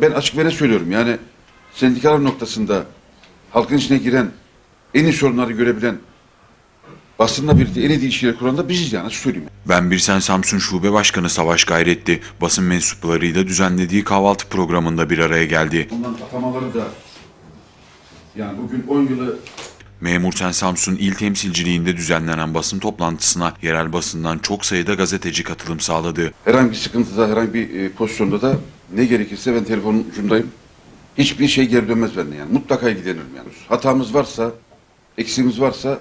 Ben açık ve net söylüyorum yani sendikalar noktasında halkın içine giren en iyi sorunları görebilen basınla birlikte en iyi ilişkileri kuran da biziz yani açık söyleyeyim. Ben Birsen Samsun Şube Başkanı Savaş Gayretli basın mensuplarıyla düzenlediği kahvaltı programında bir araya geldi. Ondan atamaları da yani bugün 10 yılı Memur Sen Samsun il temsilciliğinde düzenlenen basın toplantısına yerel basından çok sayıda gazeteci katılım sağladı. herhangi bir sıkıntıda herhangi bir e, pozisyonda da ne gerekirse ben telefonun ucundayım. Hiçbir şey geri dönmez benden yani. Mutlaka ilgilenirim yani. Hatamız varsa, eksiğimiz varsa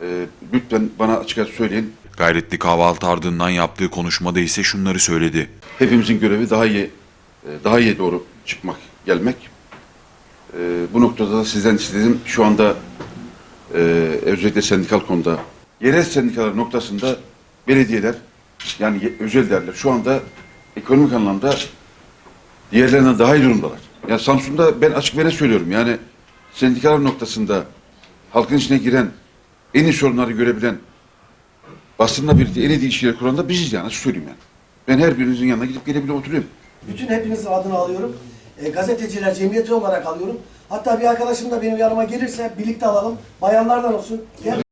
e, lütfen bana açık açık söyleyin. Gayretli kahvaltı ardından yaptığı konuşmada ise şunları söyledi. Hepimizin görevi daha iyi e, daha iyi doğru çıkmak, gelmek. E, bu noktada da sizden istediğim şu anda e, özellikle sendikal konuda yerel sendikalar noktasında belediyeler yani özel derler şu anda ekonomik anlamda diğerlerinden daha iyi durumdalar. Yani Samsun'da ben açık ve söylüyorum yani sendikalar noktasında halkın içine giren en iyi sorunları görebilen basınla birlikte en iyi ilişkileri kuran da biziz yani açık söyleyeyim yani. Ben her birinizin yanına gidip gelebilir oturuyorum. Bütün hepinizin adını alıyorum. E, gazeteciler cemiyeti olarak alıyorum. Hatta bir arkadaşım da benim yanıma gelirse birlikte alalım. Bayanlardan olsun. Gel.